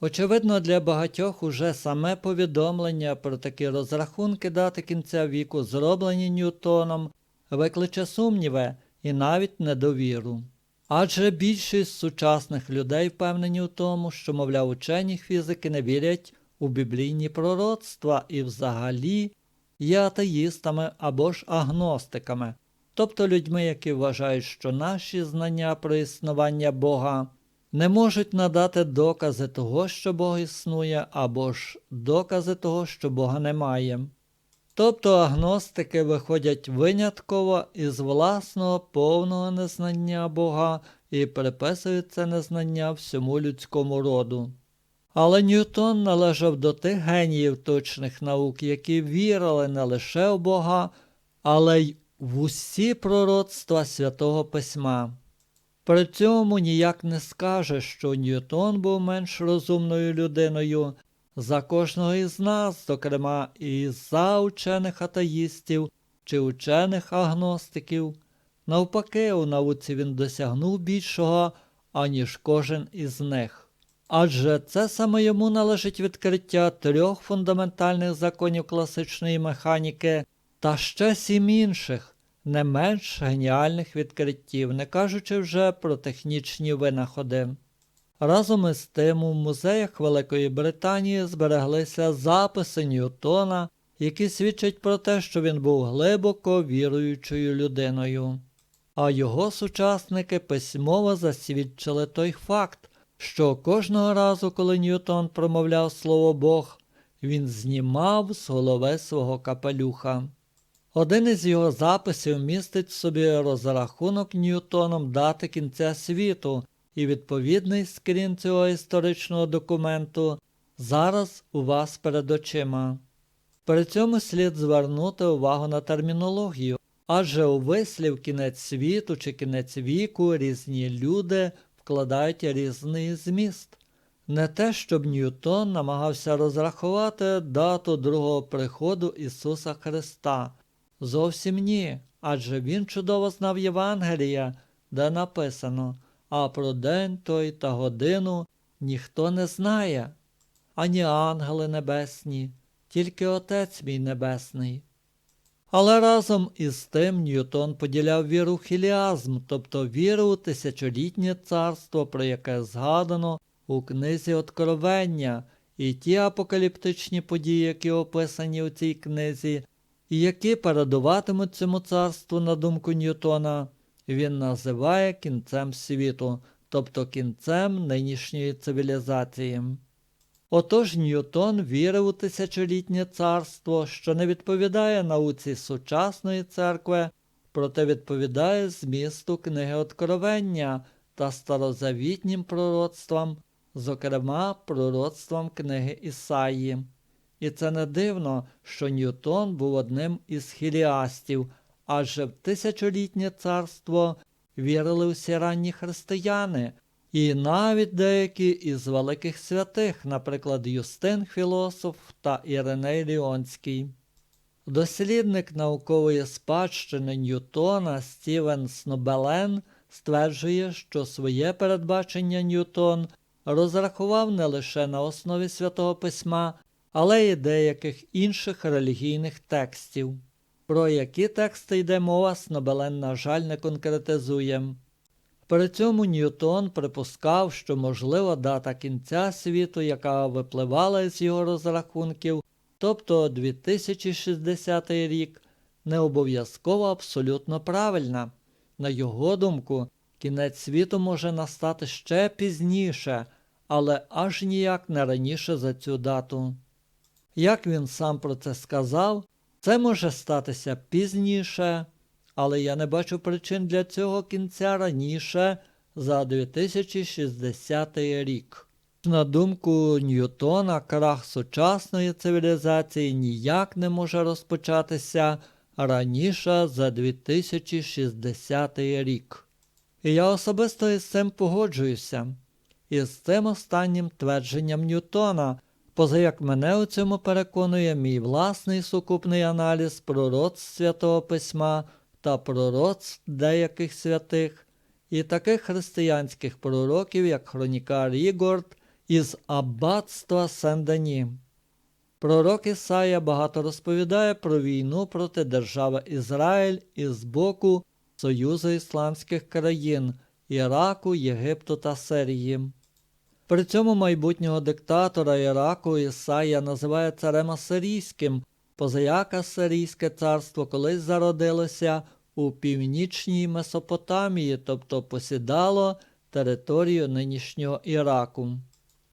Очевидно, для багатьох уже саме повідомлення про такі розрахунки дати кінця віку, зроблені Ньютоном, викличе сумніви і навіть недовіру. Адже більшість сучасних людей впевнені у тому, що, мовляв, учені фізики не вірять у біблійні пророцтва і взагалі є атеїстами або ж агностиками, тобто людьми, які вважають, що наші знання про існування Бога не можуть надати докази того, що Бог існує, або ж докази того, що Бога немає. Тобто агностики виходять винятково із власного повного незнання Бога і приписують це незнання всьому людському роду. Але Ньютон належав до тих геніїв точних наук, які вірили не лише в Бога, але й в усі пророцтва святого Письма. При цьому ніяк не скаже, що Ньютон був менш розумною людиною за кожного із нас, зокрема і за учених атеїстів чи учених агностиків. Навпаки, у науці він досягнув більшого, аніж кожен із них. Адже це саме йому належить відкриття трьох фундаментальних законів класичної механіки та ще сім інших, не менш геніальних відкриттів, не кажучи вже про технічні винаходи. Разом із тим у музеях Великої Британії збереглися записи Ньютона, які свідчать про те, що він був глибоко віруючою людиною. А його сучасники письмово засвідчили той факт, що кожного разу, коли Ньютон промовляв слово Бог, він знімав з голови свого капелюха. Один із його записів містить в собі розрахунок Ньютоном дати кінця світу, і відповідний скрін цього історичного документу зараз у вас перед очима. При цьому слід звернути увагу на термінологію, адже у вислів кінець світу чи кінець віку різні люди вкладають різний зміст. Не те, щоб Ньютон намагався розрахувати дату другого приходу Ісуса Христа. Зовсім ні, адже він чудово знав Євангелія, де написано, а про день той та годину ніхто не знає, ані ангели небесні, тільки Отець мій Небесний. Але разом із тим Ньютон поділяв віру в хіліазм, тобто віру у тисячолітнє царство, про яке згадано у книзі Откровення, і ті апокаліптичні події, які описані у цій книзі, і які передуватимуть цьому царству на думку Ньютона, він називає кінцем світу, тобто кінцем нинішньої цивілізації. Отож Ньютон вірив у тисячолітнє царство, що не відповідає науці сучасної церкви, проте відповідає змісту книги Откровення та старозавітнім пророцтвам, зокрема пророцтвам книги Ісаї. І це не дивно, що Ньютон був одним із хіліастів, адже в тисячолітнє царство вірили усі ранні християни, і навіть деякі із великих святих, наприклад, Юстин Філософ та Іриней Ліонський. Дослідник наукової спадщини Ньютона Стівен Снобелен стверджує, що своє передбачення Ньютон розрахував не лише на основі святого письма, але й деяких інших релігійних текстів. Про які тексти йде мова, Снобелен, на жаль, не конкретизує. При цьому Ньютон припускав, що можлива дата кінця світу, яка випливала з його розрахунків, тобто 2060 рік, не обов'язково абсолютно правильна. На його думку, кінець світу може настати ще пізніше, але аж ніяк не раніше за цю дату. Як він сам про це сказав, це може статися пізніше, але я не бачу причин для цього кінця раніше за 2060 рік. На думку Ньютона, крах сучасної цивілізації ніяк не може розпочатися раніше за 2060 рік. І я особисто із цим погоджуюся, із цим останнім твердженням Ньютона, поза як мене у цьому переконує мій власний сукупний аналіз пророцтв Святого Письма та пророцтв деяких святих, і таких християнських пророків, як хронікар Ігорд із аббатства Сен-Дені. Пророк Ісая багато розповідає про війну проти держави Ізраїль із боку Союзу Ісламських країн Іраку, Єгипту та Сирії. При цьому майбутнього диктатора Іраку Ісая називає царем Асирійським, позаяк Асирійське царство колись зародилося у північній Месопотамії, тобто посідало територію нинішнього Іраку.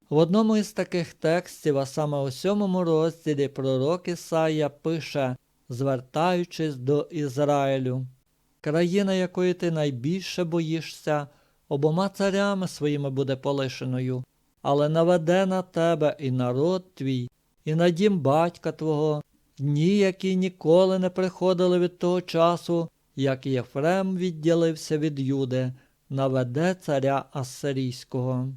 В одному із таких текстів, а саме у сьомому розділі, пророк Ісая пише, звертаючись до Ізраїлю, країна, якої ти найбільше боїшся, обома царями своїми буде полишеною, але наведе на тебе і народ твій, і на дім батька твого, дні, які ніколи не приходили від того часу, як Єфрем відділився від Юди, наведе царя Ассирійського.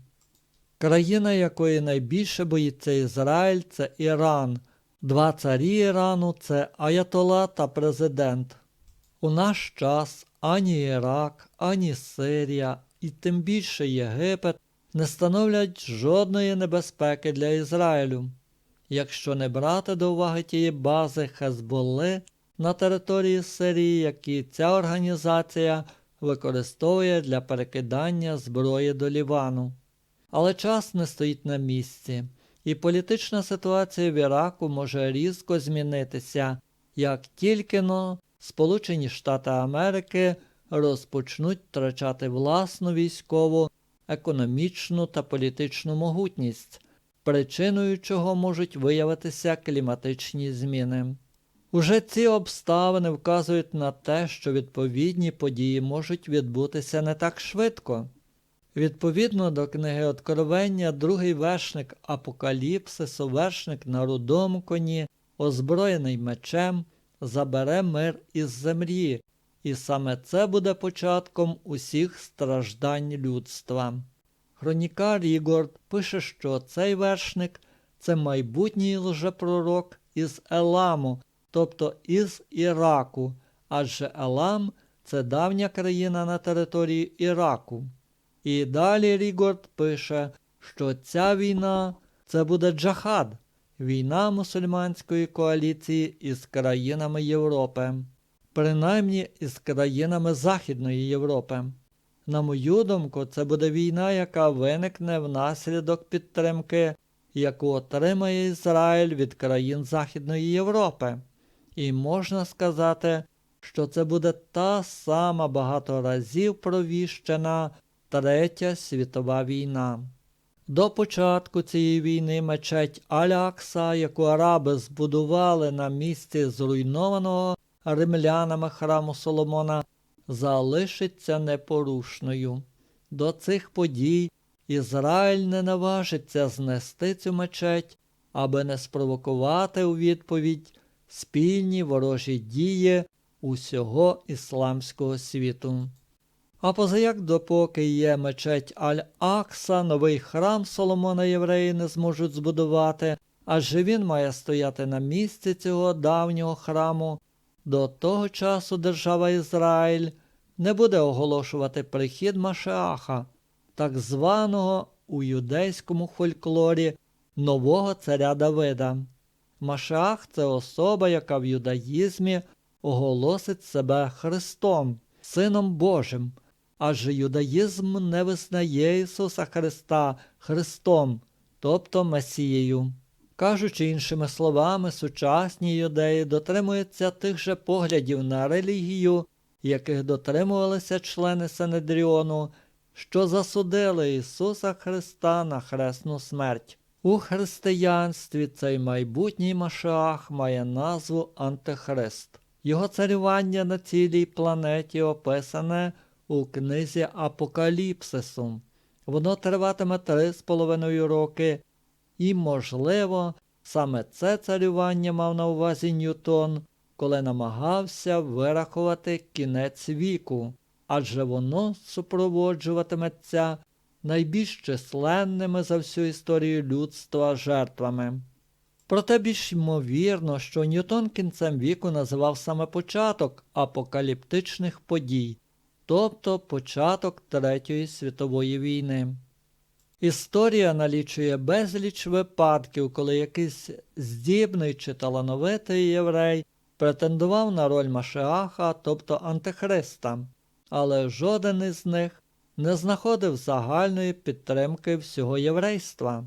Країна, якої найбільше боїться Ізраїль, це Іран. Два царі Ірану це Аятола та президент. У наш час ані Ірак, ані Сирія, і тим більше Єгипет не становлять жодної небезпеки для Ізраїлю. Якщо не брати до уваги тієї бази Хезболли на території Сирії, які ця організація використовує для перекидання зброї до Лівану. Але час не стоїть на місці, і політична ситуація в Іраку може різко змінитися, як тільки но Сполучені Штати Америки розпочнуть втрачати власну військову, економічну та політичну могутність, причиною чого можуть виявитися кліматичні зміни. Уже ці обставини вказують на те, що відповідні події можуть відбутися не так швидко. Відповідно до книги Откровення, другий вершник Апокаліпсису, вершник на рудому коні, озброєний мечем, забере мир із землі, і саме це буде початком усіх страждань людства. Хронікар Ігорд пише, що цей вершник це майбутній лжепророк із Еламу, тобто із Іраку, адже Елам це давня країна на території Іраку. І далі Рігорд пише, що ця війна це буде джахад, війна мусульманської коаліції із країнами Європи, принаймні із країнами Західної Європи. На мою думку, це буде війна, яка виникне внаслідок підтримки, яку отримає Ізраїль від країн Західної Європи. І можна сказати, що це буде та сама багато разів провіщена Третя світова війна. До початку цієї війни мечеть Аля-Акса, яку араби збудували на місці зруйнованого римлянами храму Соломона, залишиться непорушною. До цих подій Ізраїль не наважиться знести цю мечеть, аби не спровокувати у відповідь спільні ворожі дії усього ісламського світу. А позаяк допоки є мечеть Аль-Акса, новий храм Соломона євреї не зможуть збудувати, адже він має стояти на місці цього давнього храму. До того часу держава Ізраїль не буде оголошувати прихід Машеаха, так званого у юдейському фольклорі нового царя Давида. Машеах це особа, яка в юдаїзмі оголосить себе Христом, Сином Божим. Адже юдаїзм не визнає Ісуса Христа Христом, тобто Месією. Кажучи іншими словами, сучасні юдеї дотримуються тих же поглядів на релігію, яких дотримувалися члени Сенедріону, що засудили Ісуса Христа на хресну смерть. У християнстві цей майбутній Машах має назву Антихрист. Його царювання на цілій планеті описане у книзі Апокаліпсису. Воно триватиме три з половиною роки, і, можливо, саме це царювання мав на увазі Ньютон, коли намагався вирахувати кінець віку, адже воно супроводжуватиметься найбільш численними за всю історію людства жертвами. Проте більш ймовірно, що Ньютон кінцем віку називав саме початок апокаліптичних подій, тобто початок Третьої світової війни. Історія налічує безліч випадків, коли якийсь здібний чи талановитий єврей претендував на роль Машеаха, тобто Антихриста, але жоден із них не знаходив загальної підтримки всього єврейства.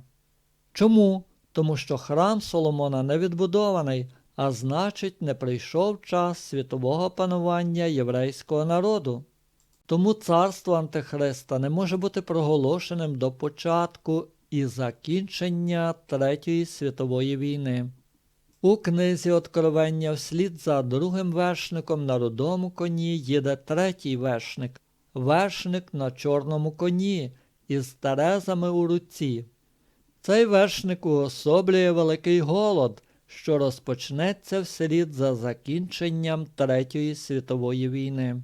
Чому? Тому що храм Соломона не відбудований, а значить, не прийшов час світового панування єврейського народу. Тому царство Антихриста не може бути проголошеним до початку і закінчення Третьої світової війни. У книзі Откровення вслід за другим вершником на рудому коні їде третій вершник, вершник на чорному коні із терезами у руці. Цей вершник уособлює великий голод, що розпочнеться вслід за закінченням Третьої світової війни.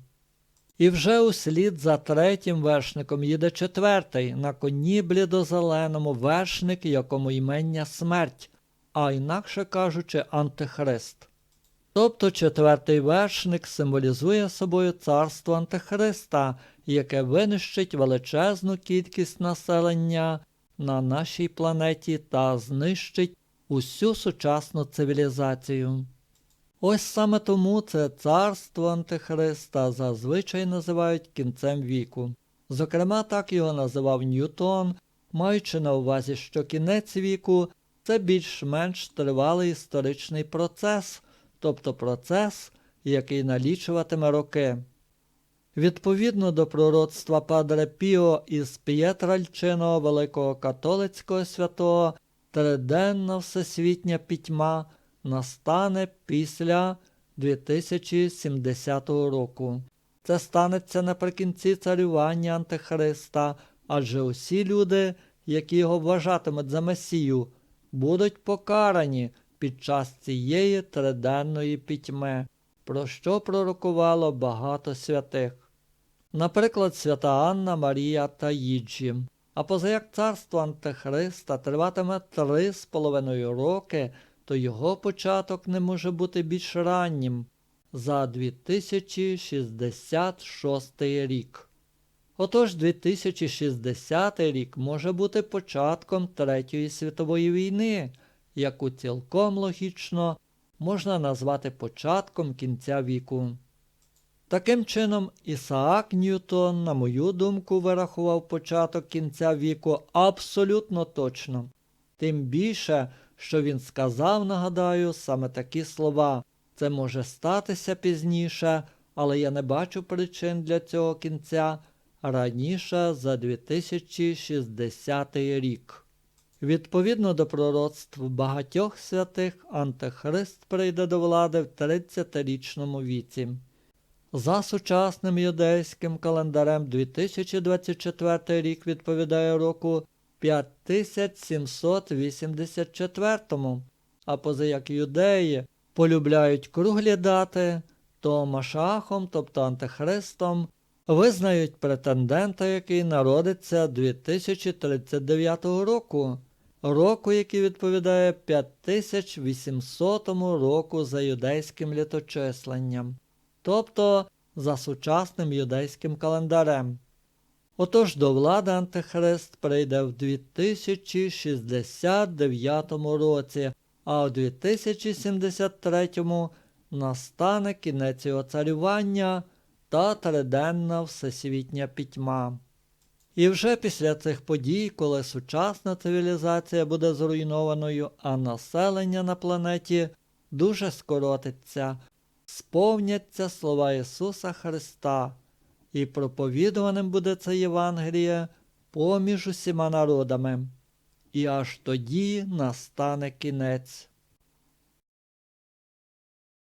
І вже услід за третім вершником їде четвертий, на коні блідозеленому вершник, якому ймення смерть, а інакше кажучи, антихрист. Тобто четвертий вершник символізує собою царство Антихриста, яке винищить величезну кількість населення на нашій планеті та знищить усю сучасну цивілізацію. Ось саме тому це царство Антихриста зазвичай називають кінцем віку. Зокрема, так його називав Ньютон, маючи на увазі, що кінець віку це більш-менш тривалий історичний процес, тобто процес, який налічуватиме роки. Відповідно до пророцтва Падре Піо із П'єтральчиного великого католицького святого, триденна всесвітня пітьма настане після 2070 року. Це станеться наприкінці царювання Антихриста, адже усі люди, які його вважатимуть за Месію, будуть покарані під час цієї триденної пітьми, про що пророкувало багато святих. Наприклад, свята Анна Марія та Їджі. А позаяк царство Антихриста триватиме три з половиною роки, то його початок не може бути більш раннім за 2066 рік. Отож 2060 рік може бути початком Третьої світової війни, яку цілком логічно можна назвати початком кінця віку. Таким чином, Ісаак Ньютон, на мою думку, вирахував початок кінця віку абсолютно точно. Тим більше, що він сказав, нагадаю, саме такі слова. Це може статися пізніше, але я не бачу причин для цього кінця раніше за 2060 рік. Відповідно до пророцтв багатьох святих, Антихрист прийде до влади в 30-річному віці. За сучасним юдейським календарем 2024 рік відповідає року 5784, а позаяк юдеї полюбляють круглі дати, то Машахом, тобто Антихристом, визнають претендента, який народиться 2039 року, року, який відповідає 5800 року за юдейським літочисленням тобто за сучасним юдейським календарем. Отож до влади Антихрист прийде в 2069 році, а у 2073 настане кінець його царювання та триденна всесвітня пітьма. І вже після цих подій, коли сучасна цивілізація буде зруйнованою, а населення на планеті дуже скоротиться, сповняться слова Ісуса Христа, і проповідуваним буде це Євангеліє поміж усіма народами, і аж тоді настане кінець.